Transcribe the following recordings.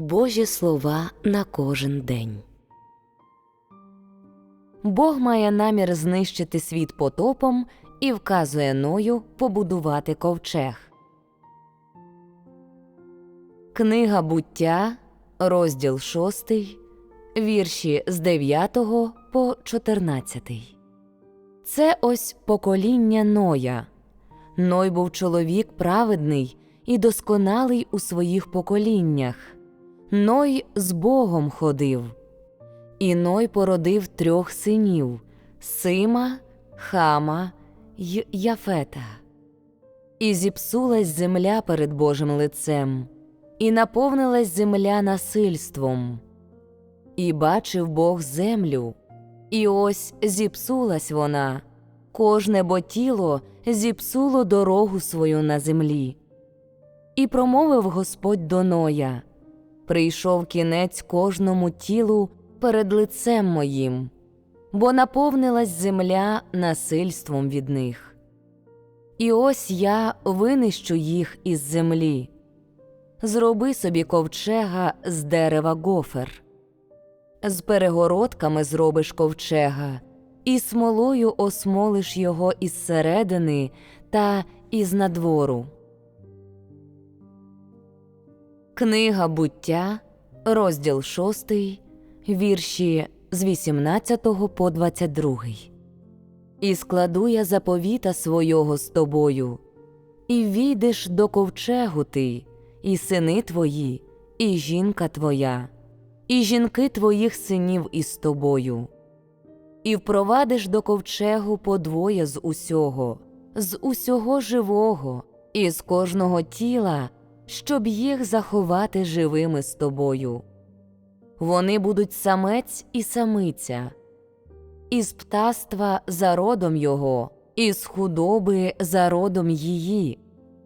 Божі слова на кожен день. Бог має намір знищити світ потопом і вказує Ною побудувати ковчег. Книга буття, розділ 6, вірші з 9 по 14. Це ось покоління Ноя. Ной був чоловік праведний і досконалий у своїх поколіннях. Ной з Богом ходив. І Ной породив трьох синів Сима, Хама й Яфета. І зіпсулась земля перед Божим лицем, і наповнилась земля насильством. І бачив Бог землю, і ось зіпсулась вона, кожне бо тіло зіпсуло дорогу свою на землі. І промовив Господь до Ноя Прийшов кінець кожному тілу перед лицем моїм, бо наповнилась земля насильством від них. І ось я винищу їх із землі. Зроби собі ковчега з дерева гофер. З перегородками зробиш ковчега, і смолою осмолиш його із середини та із надвору. Книга буття, розділ 6, вірші з 18 по 22. І складу я заповіта свого з тобою, і війдеш до ковчегу ти, і сини твої, і жінка твоя, і жінки твоїх синів із тобою, і впровадиш до ковчегу подвоє з усього, з усього живого, і з кожного тіла, щоб їх заховати живими з тобою. Вони будуть самець і самиця, із птаства за родом його, із худоби за родом її,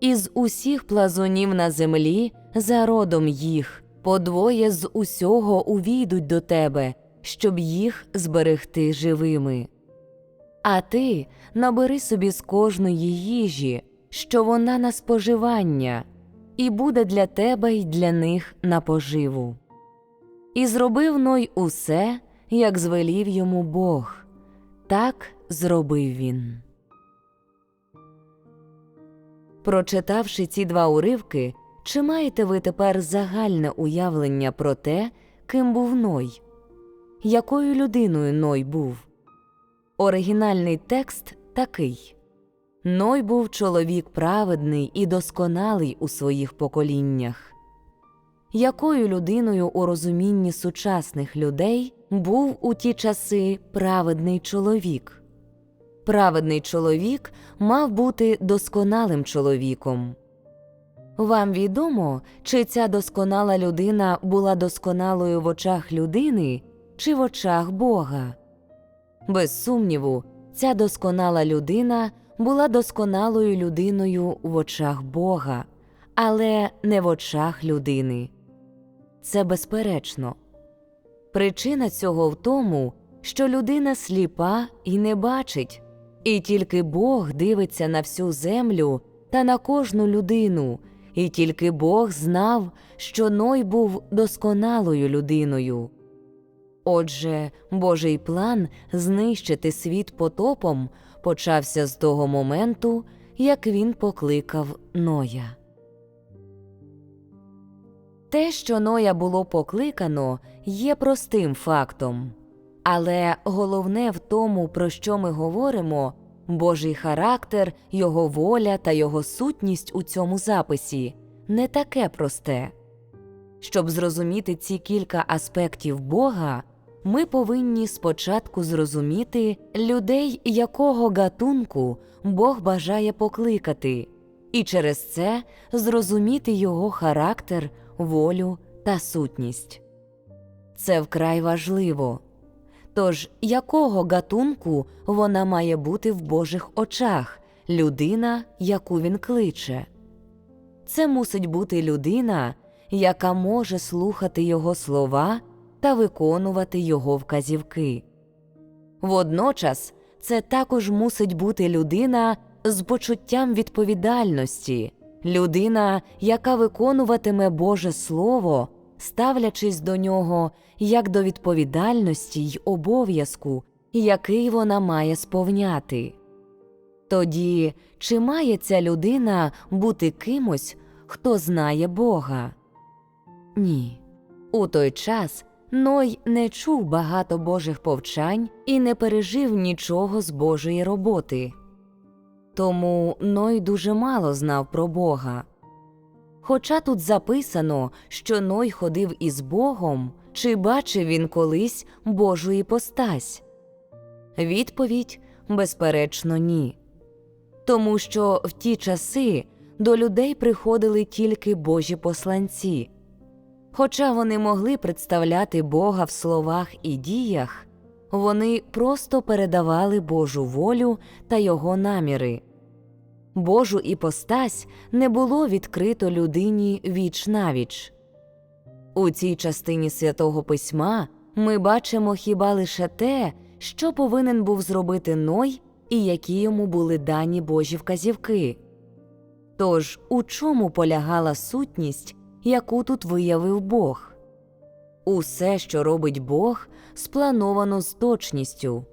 із усіх плазунів на землі за родом їх, подвоє з усього увійдуть до тебе, щоб їх зберегти живими. А ти набери собі з кожної їжі, що вона на споживання, і буде для тебе й для них на поживу. І зробив Ной усе, як звелів йому Бог, так зробив він. Прочитавши ці два уривки, чи маєте ви тепер загальне уявлення про те, ким був Ной? Якою людиною Ной був? Оригінальний текст такий Ной був чоловік праведний і досконалий у своїх поколіннях. Якою людиною у розумінні сучасних людей був у ті часи праведний чоловік? Праведний чоловік мав бути досконалим чоловіком. Вам відомо, чи ця досконала людина була досконалою в очах людини чи в очах Бога? Без сумніву, ця досконала людина була досконалою людиною в очах Бога, але не в очах людини. Це безперечно. Причина цього в тому, що людина сліпа і не бачить, і тільки Бог дивиться на всю землю та на кожну людину, і тільки Бог знав, що Ной був досконалою людиною. Отже, Божий план знищити світ потопом почався з того моменту, як він покликав Ноя. Те, що Ноя було покликано, є простим фактом. Але головне в тому, про що ми говоримо, Божий характер, його воля та його сутність у цьому записі не таке просте. Щоб зрозуміти ці кілька аспектів Бога, ми повинні спочатку зрозуміти людей, якого гатунку Бог бажає покликати, і через це зрозуміти його характер, волю та сутність. Це вкрай важливо. Тож, якого гатунку вона має бути в Божих очах, людина, яку він кличе? Це мусить бути людина, яка може слухати його слова та виконувати його вказівки. Водночас це також мусить бути людина з почуттям відповідальності, людина, яка виконуватиме Боже Слово, ставлячись до нього як до відповідальності й обов'язку, який вона має сповняти. Тоді чи має ця людина бути кимось, хто знає Бога? Ні. У той час Ной не чув багато Божих повчань і не пережив нічого з Божої роботи. Тому Ной дуже мало знав про Бога. Хоча тут записано, що Ной ходив із Богом, чи бачив він колись Божу іпостась? Відповідь безперечно, ні. Тому що в ті часи до людей приходили тільки Божі посланці. Хоча вони могли представляти Бога в словах і діях, вони просто передавали Божу волю та його наміри. Божу іпостась не було відкрито людині віч навіч. У цій частині святого письма ми бачимо хіба лише те, що повинен був зробити Ной і які йому були дані Божі вказівки. Тож у чому полягала сутність, яку тут виявив Бог? Усе, що робить Бог, сплановано з точністю.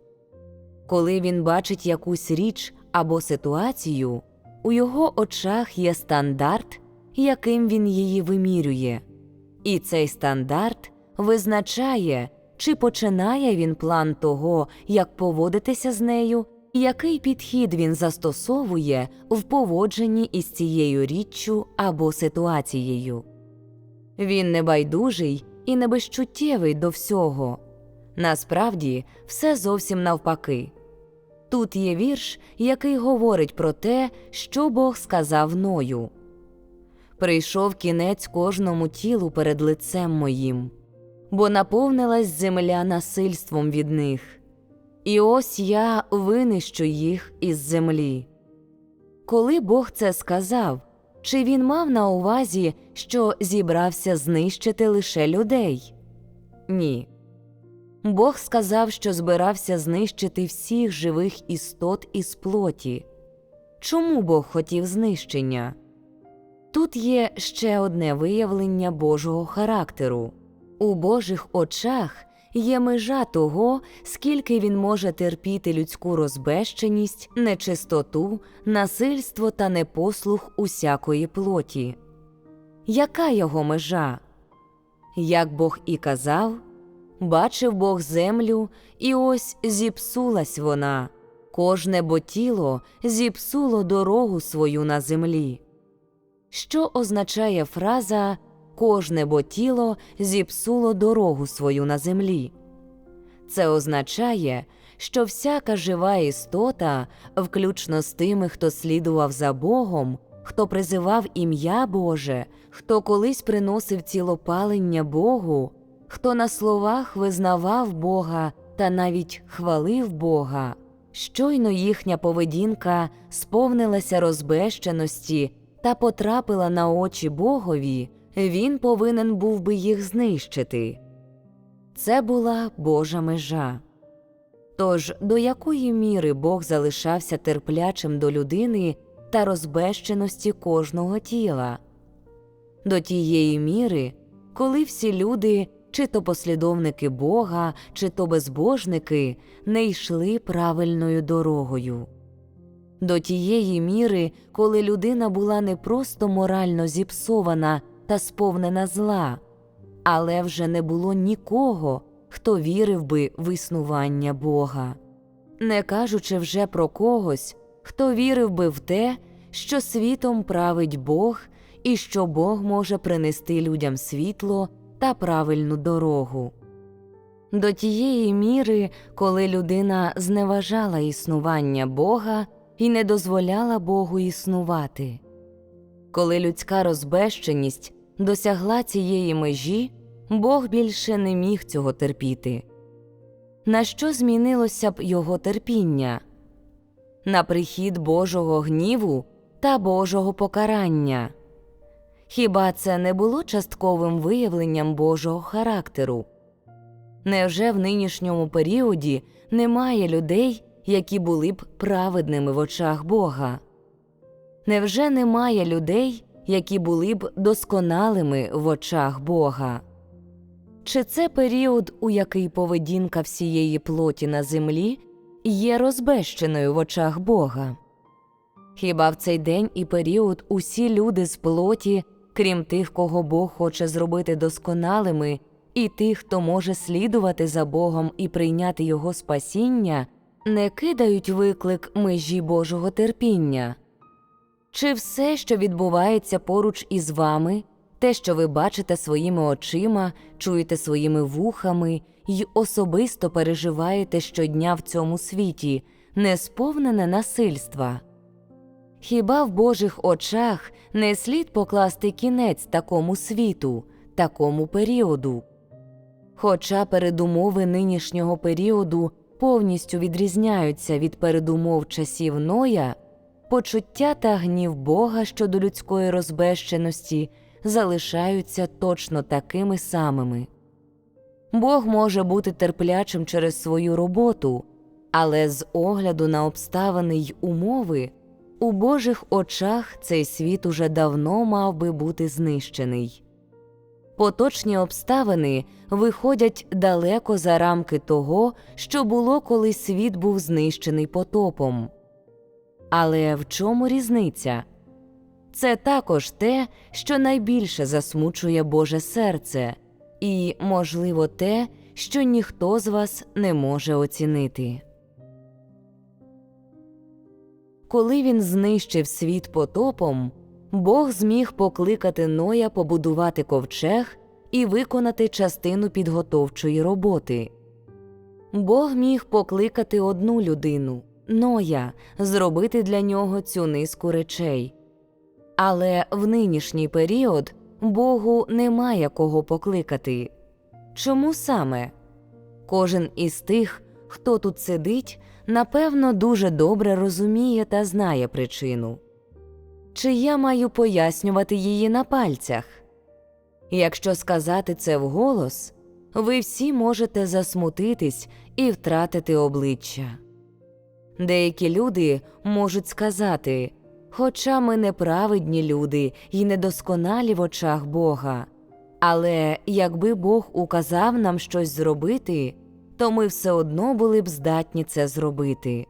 Коли він бачить якусь річ або ситуацію, у його очах є стандарт, яким він її вимірює, і цей стандарт визначає, чи починає він план того, як поводитися з нею, який підхід він застосовує в поводженні із цією річчю або ситуацією. Він не байдужий і не безчуттєвий до всього. Насправді, все зовсім навпаки. Тут є вірш, який говорить про те, що Бог сказав Ною. Прийшов кінець кожному тілу перед лицем моїм, бо наповнилась земля насильством від них, і ось я винищу їх із землі. Коли Бог це сказав, чи він мав на увазі, що зібрався знищити лише людей? Ні. Бог сказав, що збирався знищити всіх живих істот із плоті. Чому Бог хотів знищення? Тут є ще одне виявлення Божого характеру. У Божих очах є межа того, скільки він може терпіти людську розбещеність, нечистоту, насильство та непослух усякої плоті. Яка його межа? Як Бог і казав, бачив Бог землю, і ось зіпсулась вона, кожне бо тіло зіпсуло дорогу свою на землі. Що означає фраза кожне бо тіло зіпсуло дорогу свою на землі? Це означає, що всяка жива істота, включно з тими, хто слідував за Богом, хто призивав ім'я Боже, хто колись приносив цілопалення Богу, хто на словах визнавав Бога та навіть хвалив Бога, щойно їхня поведінка сповнилася розбещеності та потрапила на очі Богові, він повинен був би їх знищити. Це була Божа межа. Тож до якої міри Бог залишався терплячим до людини та розбещеності кожного тіла? До тієї міри, коли всі люди, чи то послідовники Бога, чи то безбожники, не йшли правильною дорогою. До тієї міри, коли людина була не просто морально зіпсована та сповнена зла, але вже не було нікого, хто вірив би в існування Бога, не кажучи вже про когось, хто вірив би в те, що світом править Бог і що Бог може принести людям світло та правильну дорогу. До тієї міри, коли людина зневажала існування Бога і не дозволяла Богу існувати. Коли людська розбещеність досягла цієї межі, Бог більше не міг цього терпіти. На що змінилося б його терпіння? На прихід Божого гніву та Божого покарання. Хіба це не було частковим виявленням Божого характеру? Невже в нинішньому періоді немає людей, які були б праведними в очах Бога? Невже немає людей, які були б досконалими в очах Бога? Чи це період, у який поведінка всієї плоті на землі є розбещеною в очах Бога? Хіба в цей день і період усі люди з плоті, крім тих, кого Бог хоче зробити досконалими, і тих, хто може слідувати за Богом і прийняти Його спасіння, не кидають виклик межі Божого терпіння? Чи все, що відбувається поруч із вами, те, що ви бачите своїми очима, чуєте своїми вухами й особисто переживаєте щодня в цьому світі, не сповнене насильства? Хіба в Божих очах не слід покласти кінець такому світу, такому періоду? Хоча передумови нинішнього періоду повністю відрізняються від передумов часів Ноя, почуття та гнів Бога щодо людської розбещеності залишаються точно такими самими. Бог може бути терплячим через свою роботу, але з огляду на обставини й умови у Божих очах цей світ уже давно мав би бути знищений. Поточні обставини виходять далеко за рамки того, що було, коли світ був знищений потопом. Але в чому різниця? Це також те, що найбільше засмучує Боже серце, і, можливо, те, що ніхто з вас не може оцінити. Коли він знищив світ потопом, Бог зміг покликати Ноя побудувати ковчег і виконати частину підготовчої роботи. Бог міг покликати одну людину Ноя, зробити для нього цю низку речей. Але в нинішній період Богу немає кого покликати. Чому саме? Кожен із тих, хто тут сидить, напевно, дуже добре розуміє та знає причину. Чи я маю пояснювати її на пальцях? Якщо сказати це вголос, ви всі можете засмутитись і втратити обличчя. Деякі люди можуть сказати, хоча ми неправедні люди і недосконалі в очах Бога, але якби Бог указав нам щось зробити, то ми все одно були б здатні це зробити.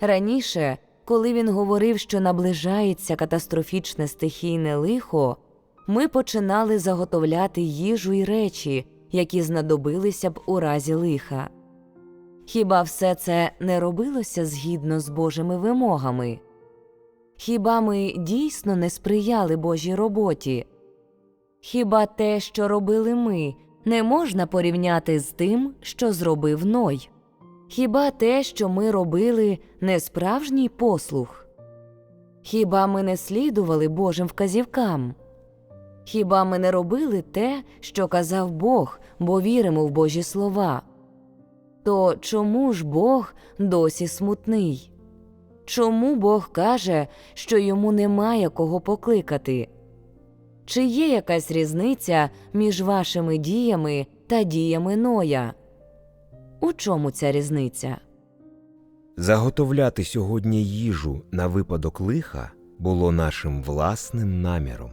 Раніше, коли він говорив, що наближається катастрофічне стихійне лихо, ми починали заготовляти їжу й речі, які знадобилися б у разі лиха. Хіба все це не робилося згідно з Божими вимогами? Хіба ми дійсно не сприяли Божій роботі? Хіба те, що робили ми, не можна порівняти з тим, що зробив Ной? Хіба те, що ми робили, не справжній послух? Хіба ми не слідували Божим вказівкам? Хіба ми не робили те, що казав Бог, бо віримо в Божі слова? То чому ж Бог досі смутний? Чому Бог каже, що йому немає кого покликати? Чи є якась різниця між вашими діями та діями Ноя? У чому ця різниця? Заготовляти сьогодні їжу на випадок лиха було нашим власним наміром.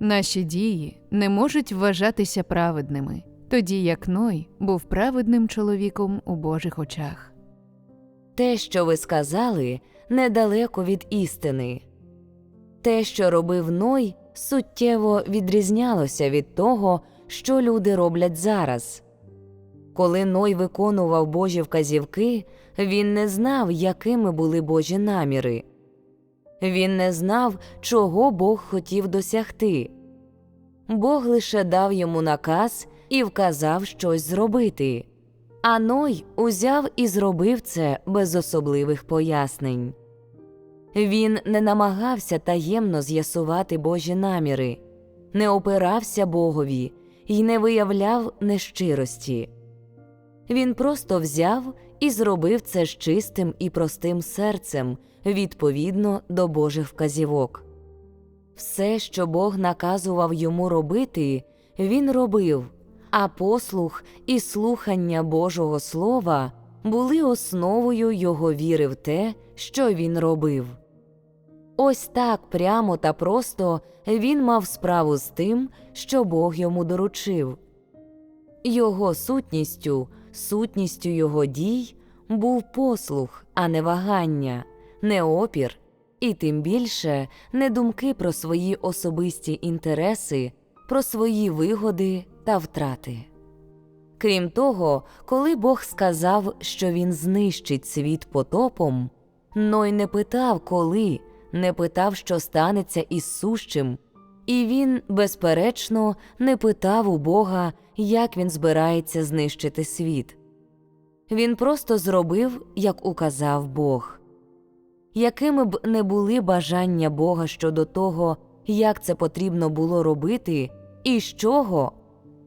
Наші дії не можуть вважатися праведними, тоді як Ной був праведним чоловіком у Божих очах. Те, що ви сказали, недалеко від істини. Те, що робив Ной, суттєво відрізнялося від того, що люди роблять зараз. Коли Ной виконував Божі вказівки, він не знав, якими були Божі наміри. Він не знав, чого Бог хотів досягти. Бог лише дав йому наказ і вказав щось зробити. А Ной узяв і зробив це без особливих пояснень. Він не намагався таємно з'ясувати Божі наміри, не опирався Богові і не виявляв нещирості. Він просто взяв і зробив це з чистим і простим серцем відповідно до Божих вказівок. Все, що Бог наказував йому робити, він робив, а послух і слухання Божого Слова були основою його віри в те, що він робив. Ось так прямо та просто він мав справу з тим, що Бог йому доручив. Його сутністю, сутністю його дій був послух, а не вагання, не опір, і тим більше не думки про свої особисті інтереси, про свої вигоди та втрати. Крім того, коли Бог сказав, що він знищить світ потопом, Ной не питав, коли, не питав, що станеться із сущим, і він, безперечно, не питав у Бога, як він збирається знищити світ. Він просто зробив, як указав Бог. Якими б не були бажання Бога щодо того, як це потрібно було робити, і з чого,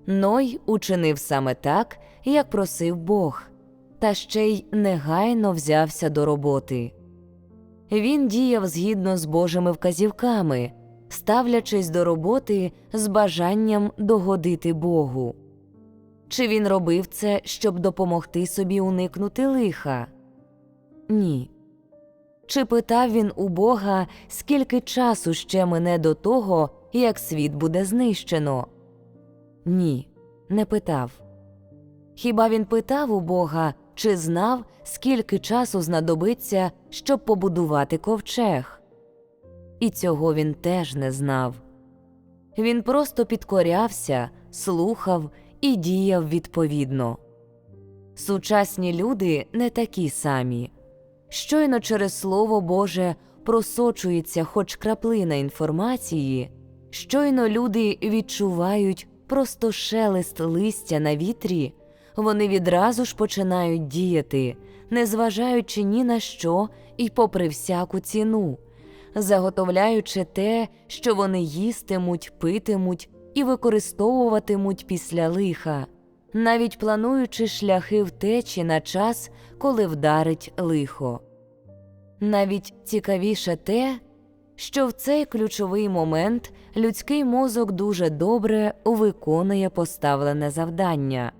Ной учинив саме так, як просив Бог, та ще й негайно взявся до роботи. Він діяв згідно з Божими вказівками, ставлячись до роботи з бажанням догодити Богу. Чи він робив це, щоб допомогти собі уникнути лиха? Ні. Чи питав він у Бога, скільки часу ще мине до того, як світ буде знищено? Ні, не питав. Хіба він питав у Бога, чи знав, скільки часу знадобиться, щоб побудувати ковчег? І цього він теж не знав. Він просто підкорявся, слухав і діяв відповідно. Сучасні люди не такі самі. Щойно через Слово Боже просочується хоч краплина інформації, щойно люди відчувають просто шелест листя на вітрі, вони відразу ж починають діяти, незважаючи ні на що і попри всяку ціну, заготовляючи те, що вони їстимуть, питимуть і використовуватимуть після лиха, навіть плануючи шляхи втечі на час, коли вдарить лихо. Навіть цікавіше те, що в цей ключовий момент людський мозок дуже добре виконує поставлене завдання.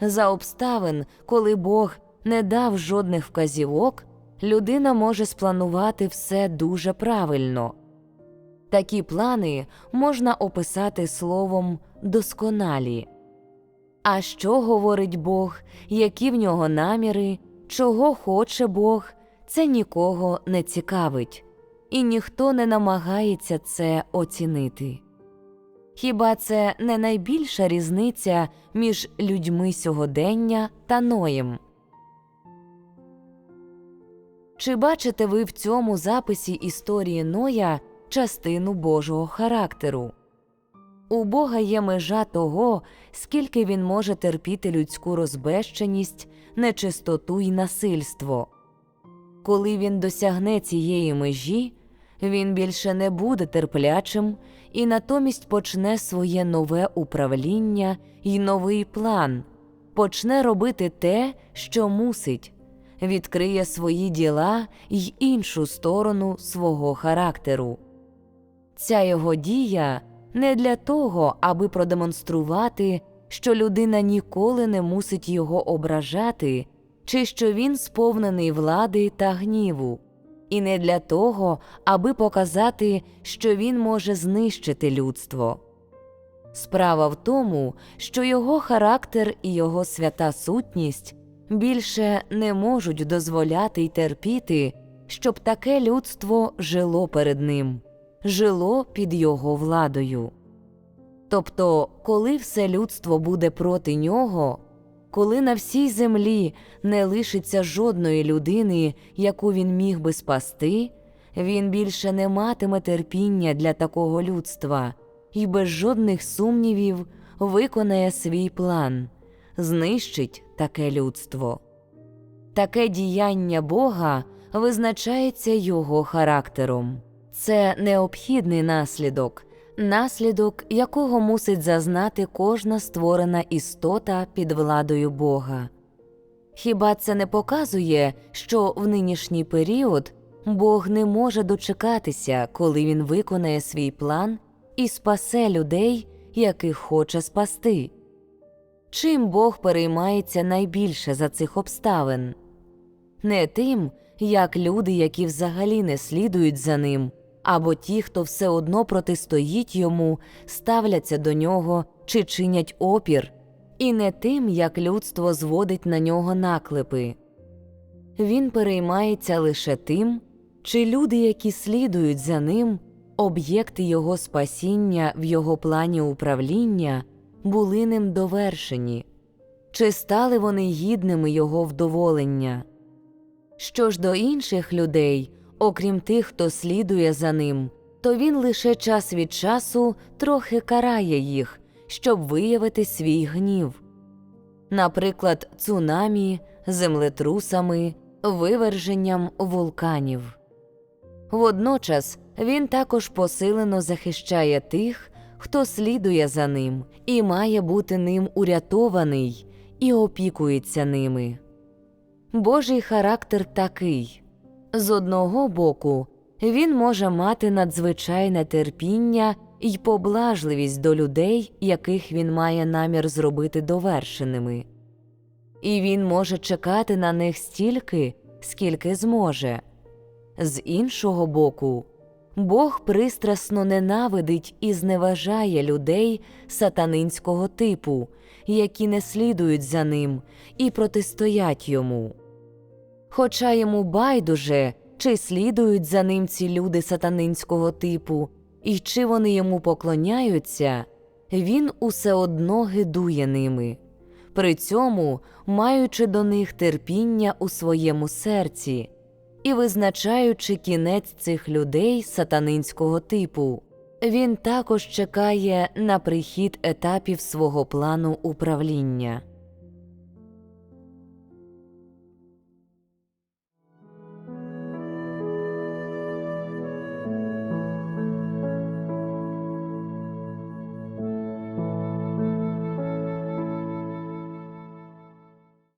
За обставин, коли Бог не дав жодних вказівок, людина може спланувати все дуже правильно. Такі плани можна описати словом досконалі. А що говорить Бог, які в нього наміри, чого хоче Бог, це нікого не цікавить, і ніхто не намагається це оцінити. Хіба це не найбільша різниця між людьми сьогодення та Ноєм? Чи бачите ви в цьому записі історії Ноя частину Божого характеру? У Бога є межа того, скільки він може терпіти людську розбещеність, нечистоту й насильство. Коли він досягне цієї межі, він більше не буде терплячим і натомість почне своє нове управління й новий план, почне робити те, що мусить, відкриє свої діла й іншу сторону свого характеру. Ця його дія не для того, аби продемонструвати, що людина ніколи не мусить його ображати, чи що він сповнений влади та гніву, і не для того, аби показати, що він може знищити людство. Справа в тому, що його характер і його свята сутність більше не можуть дозволяти й терпіти, щоб таке людство жило перед ним, жило під його владою. Тобто, коли все людство буде проти нього, коли на всій землі не лишиться жодної людини, яку він міг би спасти, він більше не матиме терпіння для такого людства і без жодних сумнівів виконає свій план, знищить таке людство. Таке діяння Бога визначається його характером. Це необхідний наслідок, наслідок якого мусить зазнати кожна створена істота під владою Бога. Хіба це не показує, що в нинішній період Бог не може дочекатися, коли він виконає свій план і спасе людей, яких хоче спасти? Чим Бог переймається найбільше за цих обставин? Не тим, як люди, які взагалі не слідують за ним, або ті, хто все одно протистоїть йому, ставляться до нього чи чинять опір, і не тим, як людство зводить на нього наклепи. Він переймається лише тим, чи люди, які слідують за ним, об'єкти його спасіння в його плані управління, були ним довершені, чи стали вони гідними його вдоволення. Що ж до інших людей, окрім тих, хто слідує за ним, то він лише час від часу трохи карає їх, щоб виявити свій гнів. Наприклад, цунамі, землетрусами, виверженням вулканів. Водночас він також посилено захищає тих, хто слідує за ним і має бути ним урятований і опікується ними. Божий характер такий з одного боку, він може мати надзвичайне терпіння й поблажливість до людей, яких він має намір зробити довершеними, і він може чекати на них стільки, скільки зможе. З іншого боку, Бог пристрасно ненавидить і зневажає людей сатанинського типу, які не слідують за ним і протистоять йому. Хоча йому байдуже, чи слідують за ним ці люди сатанинського типу, і чи вони йому поклоняються, він усе одно гидує ними, при цьому маючи до них терпіння у своєму серці і визначаючи кінець цих людей сатанинського типу. Він також чекає на прихід етапів свого плану управління.